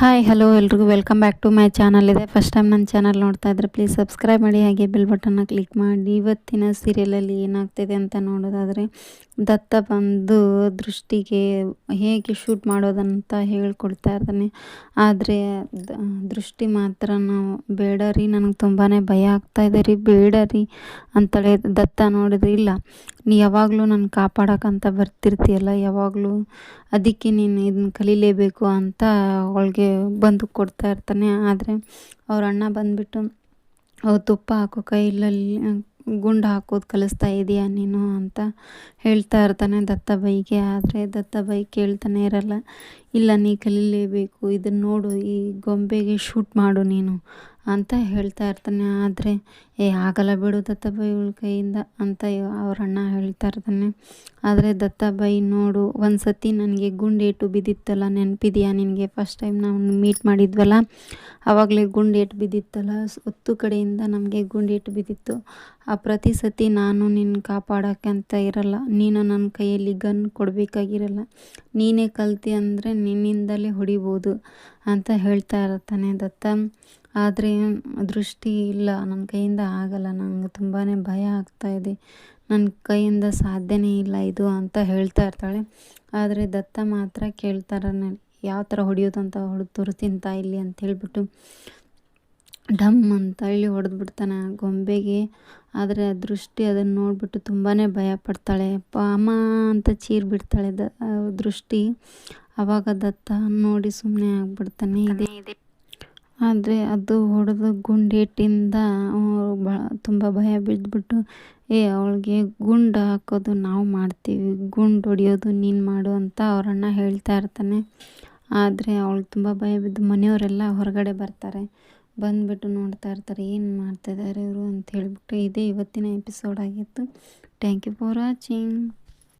Hi hello ಎಲ್ರಿಗೂ. Welcome back to my channel ಇದೆ first time ನನ್ನ ಚಾನಲ್ ನೋಡ್ತಾ ಇದ್ರೆ ಪ್ಲೀಸ್ ಸಬ್ಸ್ಕ್ರೈಬ್ ಮಾಡಿ. ಹಾಗೆ ಬೆಲ್ ಬಟನ್ನ ಕ್ಲಿಕ್ ಮಾಡಿ. ಇವತ್ತಿನ ಸೀರಿಯಲಲ್ಲಿ ಏನಾಗ್ತಿದೆ ಅಂತ ನೋಡೋದಾದರೆ ದತ್ತ ಬಂದು ದೃಷ್ಟಿಗೆ ಹೇಗೆ ಶೂಟ್ ಮಾಡೋದಂತ ಹೇಳ್ಕೊಡ್ತಾ ಇರ್ತಾನೆ. ಆದರೆ ದೃಷ್ಟಿ ಮಾತ್ರ ನಾವು ಬೇಡ ರೀ. ನನಗೆ ತುಂಬಾ ಭಯ ಆಗ್ತಾ ಇದೆ ರೀ. ಬೇಡ ರೀ ಅಂತೇಳಿ ದತ್ತ ನೋಡಿದ್ರೆ ಇಲ್ಲ. ನೀ ಯಾವಾಗಲೂ ನಾನು ಕಾಪಾಡೋಕ್ಕಂತ ಬರ್ತಿರ್ತೀಯಲ್ಲ, ಯಾವಾಗಲೂ ಅದಕ್ಕೆ ನೀನು ಇದನ್ನ ಕಲೀಲೇಬೇಕು ಅಂತ ಅವಳಿಗೆ ಬಂದು ಕೊಡ್ತಾ ಇರ್ತಾನೆ. ಆದರೆ ಅವ್ರ ಅಣ್ಣ ಬಂದುಬಿಟ್ಟು ತುಪ್ಪ ಹಾಕೋ ಕೈಲಲ್ಲಿ ಗುಂಡು ಹಾಕೋದು ಕಲಿಸ್ತಾ ಇದೀಯಾ ನೀನು? ಅಂತ ಹೇಳ್ತಾ ಇರ್ತಾನೆ ದತ್ತ ಬೈಗೆ ಆದರೆ ದತ್ತ ಬೈ ಕೇಳ್ತಾನೆ ಇರಲ್ಲ, ಇಲ್ಲ, ನೀ ಕಲೀಲೇಬೇಕು. ಇದನ್ನು ನೋಡು, ಈ ಗೊಂಬೆಗೆ ಶೂಟ್ ಮಾಡು ನೀನು. ಅಂತ ಹೇಳ್ತಾ ಇರ್ತಾನೆ. ಆದರೆ, ಏ, ಆಗಲ್ಲ ಬಿಡು ದತ್ತಾಬಾಯಿ ಕೈಯಿಂದ ಅಂತ ಅವ್ರ ಅಣ್ಣ ಹೇಳ್ತಾ ಇರ್ತಾನೆ. ಆದರೆ, ದತ್ತಾಬಾಯಿ, ನೋಡು ಒಂದು ಸತಿ ನನಗೆ ಗುಂಡೇಟು ಬಿದ್ದಿತ್ತಲ್ಲ, ನೆನಪಿದೆಯಾ ನಿನಗೆ? ಫಸ್ಟ್ ಟೈಮ್ ನಾವು ಮೀಟ್ ಮಾಡಿದ್ವಲ್ಲ ಆವಾಗಲೇ ಗುಂಡೇಟು ಬಿದ್ದಿತ್ತಲ್ಲ ಹೊತ್ತು ಕಡೆಯಿಂದ ನಮಗೆ ಗುಂಡೇಟು ಬಿದ್ದಿತ್ತು. ಆ ಪ್ರತಿ ಸತಿ ನಾನು ನಿನ್ನ ಕಾಪಾಡೋಕ್ಕೆ ಅಂತ ಇರಲ್ಲ, ನೀನು ನನ್ನ ಕೈಯಲ್ಲಿ ಗನ್ ಕೊಡಬೇಕಾಗಿರಲ್ಲ. ನೀನೇ ಕಲ್ತಿ ಅಂದರೆ ನಿನ್ನಿಂದಲೇ ಹೊಡಿಬೋದು. ಅಂತ ಹೇಳ್ತಾ ಇರ್ತಾನೆ ದತ್ತ. ಆದರೆ ದೃಷ್ಟಿ ಇಲ್ಲ ನನ್ನ ಕೈಯಿಂದ ಆಗಲ್ಲ, ನಂಗೆ ತುಂಬಾ ಭಯ ಆಗ್ತಾ ಇದೆ. ನನ್ನ ಕೈಯಿಂದ ಸಾಧ್ಯನೇ ಇಲ್ಲ ಇದು ಅಂತ ಹೇಳ್ತಾ ಇರ್ತಾಳೆ. ಆದರೆ ದತ್ತ ಮಾತ್ರ ಕೇಳ್ತಾರೆ ಯಾವ ಥರ ಹೊಡೆಯೋದಂತ ಹೊಡೆದು ತೋರಿಸ್ತೀನಿ ಇಲ್ಲಿ ಅಂತ ಹೇಳ್ಬಿಟ್ಟು ಡಮ್ ಅಂತ ಹೇಳಿ ಹೊಡೆದ್ಬಿಡ್ತಾನೆ ಗೊಂಬೆಗೆ. ಆದರೆ ಆ ದೃಷ್ಟಿ ಅದನ್ನು ನೋಡಿಬಿಟ್ಟು ತುಂಬಾ ಭಯ ಪಡ್ತಾಳೆ. ಅಮ್ಮ ಅಂತ ಚೀರ್ ಬಿಡ್ತಾಳೆ ದೃಷ್ಟಿ. ಆವಾಗ ದತ್ತ ನೋಡಿ ಸುಮ್ಮನೆ ಆಗ್ಬಿಡ್ತಾನೆ ಇದೆ. ಇದೆ. ಆದರೆ ಅದು ಹೊಡೆದ ಗುಂಡೇಟಿಂದ ಬ ತುಂಬ ಭಯ ಬಿದ್ದುಬಿಟ್ಟು ಏ ಅವಳಿಗೆ ಗುಂಡು ಹಾಕೋದು ನಾವು ಮಾಡ್ತೀವಿ ಗುಂಡು ಹೊಡಿಯೋದು ನೀನು ಮಾಡು ಅಂತ ಅವರಣ್ಣ ಹೇಳ್ತಾ ಇರ್ತಾನೆ. ಆದರೆ ಅವಳು ತುಂಬ ಭಯ ಬಿದ್ದು ಮನೆಯವರೆಲ್ಲ ಹೊರಗಡೆ ಬರ್ತಾರೆ. ಬಂದುಬಿಟ್ಟು ನೋಡ್ತಾ ಇರ್ತಾರೆ ಏನು ಮಾಡ್ತಾಯಿದ್ದಾರೆ ಇವರು? ಅಂತ ಹೇಳಿಬಿಟ್ಟು ಇದೇ ಇವತ್ತಿನ ಎಪಿಸೋಡ್ ಆಗಿತ್ತು ಥ್ಯಾಂಕ್ ಯು ಫಾರ್ ವಾಚಿಂಗ್